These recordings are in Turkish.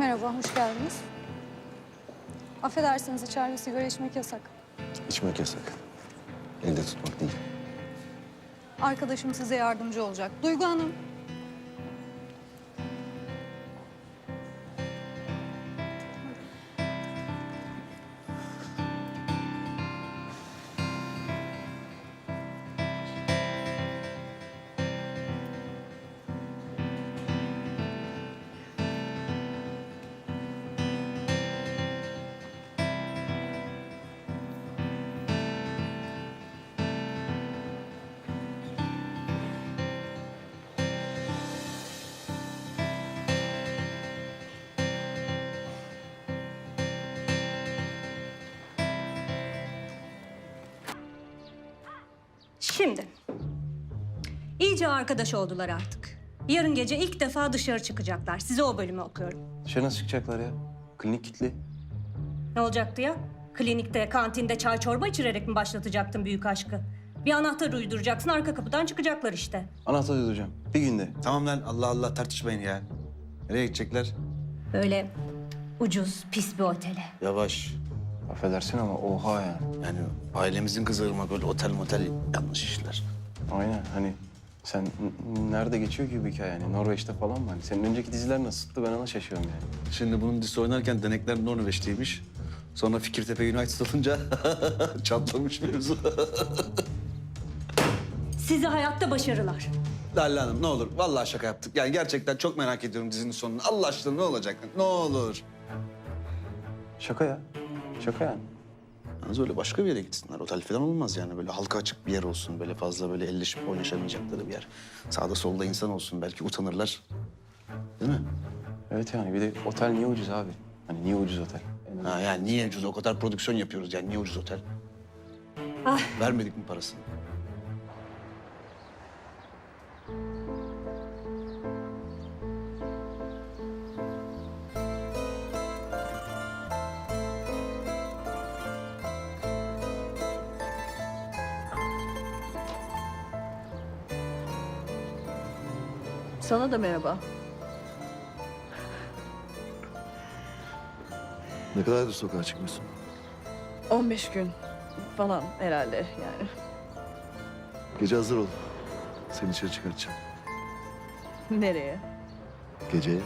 Merhaba, hoş geldiniz. Affedersiniz içeride sigara içmek yasak. İçmek yasak. Elde tutmak değil. Arkadaşım size yardımcı olacak. Duygu Hanım. Şimdi. iyice arkadaş oldular artık. Yarın gece ilk defa dışarı çıkacaklar. Size o bölümü okuyorum. Dışarı nasıl çıkacaklar ya? Klinik kilitli. Ne olacaktı ya? Klinikte, kantinde çay çorba içirerek mi başlatacaktın büyük aşkı? Bir anahtar uyduracaksın, arka kapıdan çıkacaklar işte. Anahtar uyduracağım. Bir günde. Tamam lan Allah Allah tartışmayın ya. Nereye gidecekler? Böyle ucuz, pis bir otele. Yavaş. Affedersin ama oha yani. Yani ailemizin kızı Irmak böyle otel motel yanlış işler. Aynen hani sen nerede geçiyor ki bu hikaye yani? Norveç'te falan mı? Hani senin önceki diziler nasıldı ben ona şaşıyorum yani. Şimdi bunun dizisi oynarken denekler Norveç'teymiş. Sonra Fikirtepe United olunca çatlamış mevzu. Size hayatta başarılar. Lalla Hanım ne olur vallahi şaka yaptık. Yani gerçekten çok merak ediyorum dizinin sonunu. Allah aşkına ne olacak? Ne olur. Şaka ya. Şaka yani. Yalnız öyle başka bir yere gitsinler. Otel falan olmaz yani. Böyle halka açık bir yer olsun. Böyle fazla böyle elleşip oynaşamayacakları bir yer. Sağda solda insan olsun. Belki utanırlar. Değil mi? Evet yani bir de otel niye ucuz abi? Hani niye ucuz otel? Ha yani niye ucuz? O kadar prodüksiyon yapıyoruz yani. Niye ucuz otel? Ah. Vermedik mi parasını? Sana da merhaba. Ne kadardır sokağa çıkmıyorsun? 15 gün falan herhalde yani. Gece hazır ol. Seni içeri çıkartacağım. Nereye? Geceye.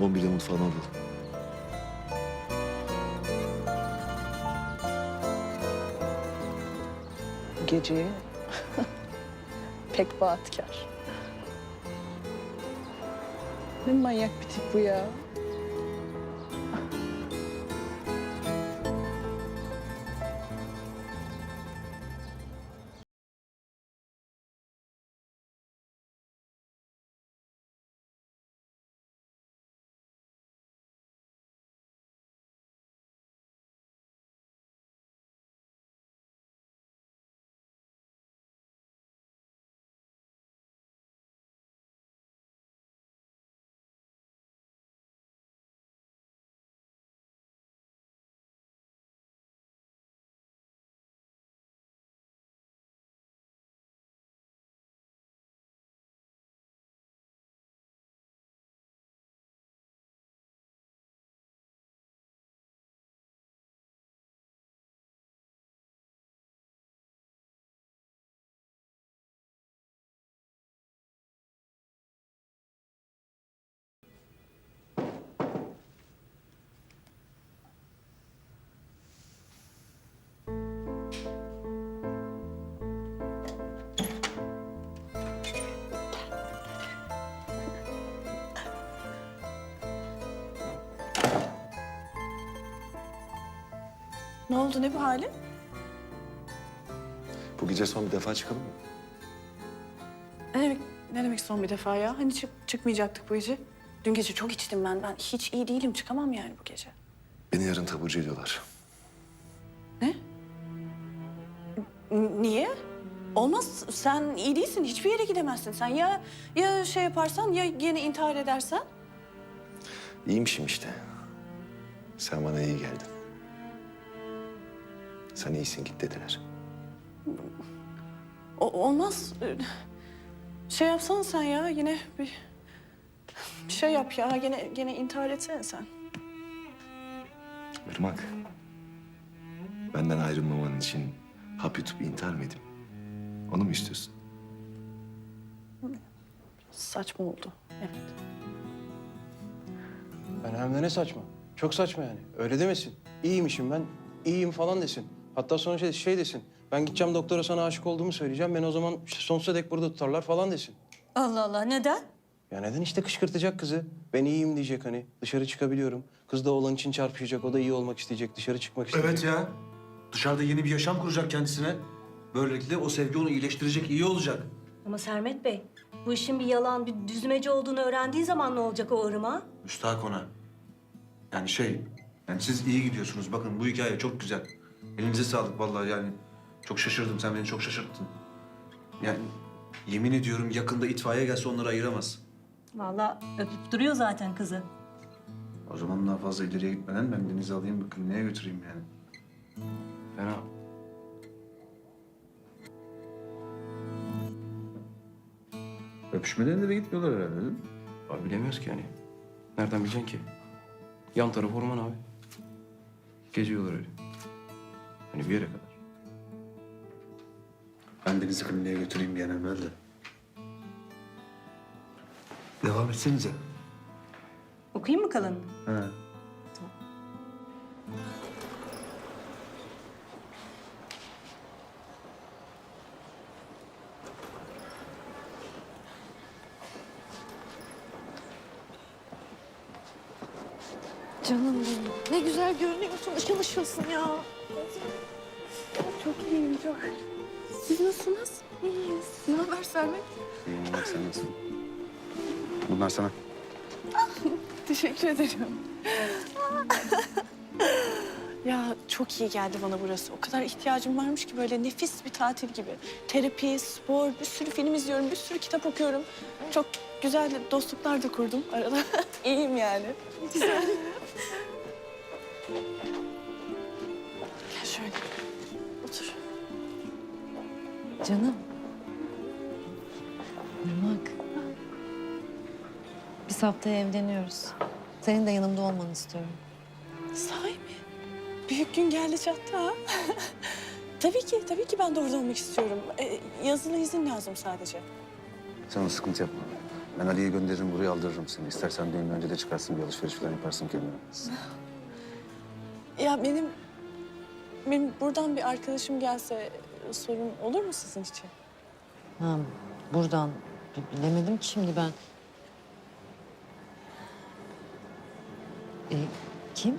11'de mutfağına alalım. Geceye. Pek baatkar. Ne manyak bir tip bu ya. Ne oldu ne bu hali? Bu gece son bir defa çıkalım mı? Ne demek, ne demek son bir defa ya? Hani çık, çıkmayacaktık bu gece. Dün gece çok içtim ben. Ben hiç iyi değilim. Çıkamam yani bu gece. Beni yarın taburcu ediyorlar. Ne? N- niye? Olmaz. Sen iyi değilsin. Hiçbir yere gidemezsin. Sen ya ya şey yaparsan ya yine intihar edersen. İyiymişim işte. Sen bana iyi geldin. Sen iyisin git dediler. O- olmaz. Şey yapsana sen ya yine bir Bir şey yap ya. Gene gene intihar etsene sen. Irmak. Benden ayrılmaman için hap yutup intihar mı edeyim? Onu mu istiyorsun? Saçma oldu. Evet. Ben hem de ne saçma. Çok saçma yani. Öyle demesin. İyiymişim ben. iyiyim falan desin. Hatta sonra şey, şey desin. Ben gideceğim doktora sana aşık olduğumu söyleyeceğim. Ben o zaman işte sonsuza dek burada tutarlar falan desin. Allah Allah neden? Ya neden işte kışkırtacak kızı? Ben iyiyim diyecek hani. Dışarı çıkabiliyorum. Kız da olan için çarpışacak. O da iyi olmak isteyecek. Dışarı çıkmak isteyecek. Evet ya. Dışarıda yeni bir yaşam kuracak kendisine. Böylelikle o sevgi onu iyileştirecek, iyi olacak. Ama Sermet Bey bu işin bir yalan, bir düzmece olduğunu öğrendiği zaman ne olacak o ırmağa? Müstahak ona. Yani şey, yani siz iyi gidiyorsunuz. Bakın bu hikaye çok güzel. Elinize sağlık vallahi yani. Çok şaşırdım, sen beni çok şaşırttın. Yani yemin ediyorum yakında itfaiye gelse onları ayıramaz. Vallahi öpüp duruyor zaten kızı. O zaman daha fazla ileriye gitmeden ben Deniz'i alayım bir kliniğe götüreyim yani. Fena. Öpüşmeden de gitmiyorlar herhalde değil mi? Abi bilemiyoruz ki hani. Nereden bileceksin ki? Yan taraf orman abi. Geziyorlar öyle. Hani bir yere kadar. Ben Deniz'i kliniğe götüreyim bir an evvel de. Devam etsenize. Okuyayım mı kalanını? Ha. Canım benim. Ne güzel görünüyorsun. Işıl ışılsın ya. Çok iyiyim çok. Siz nasılsınız? İyiyiz. Ne haber Sermet? İyiyim bak sen nasılsın? Bunlar sana. Teşekkür ederim. ya çok iyi geldi bana burası. O kadar ihtiyacım varmış ki böyle nefis bir tatil gibi. Terapi, spor, bir sürü film izliyorum, bir sürü kitap okuyorum. Çok güzel dostluklar da kurdum arada. İyiyim yani. Güzel. Şöyle. Otur. Canım. Irmak. Biz haftaya evleniyoruz. Senin de yanımda olmanı istiyorum. Sahi mi? Büyük gün geldi çattı ha. tabii ki, tabii ki ben de orada olmak istiyorum. Ee, yazılı izin lazım sadece. Sen sıkıntı yapma. Ben Ali'yi gönderirim, buraya aldırırım seni. İstersen düğünden önce de çıkarsın, bir alışveriş falan yaparsın kendine. Ya benim, benim buradan bir arkadaşım gelse e, sorun olur mu sizin için? Ha, buradan. B- Bilemedim ki şimdi ben. E, kim?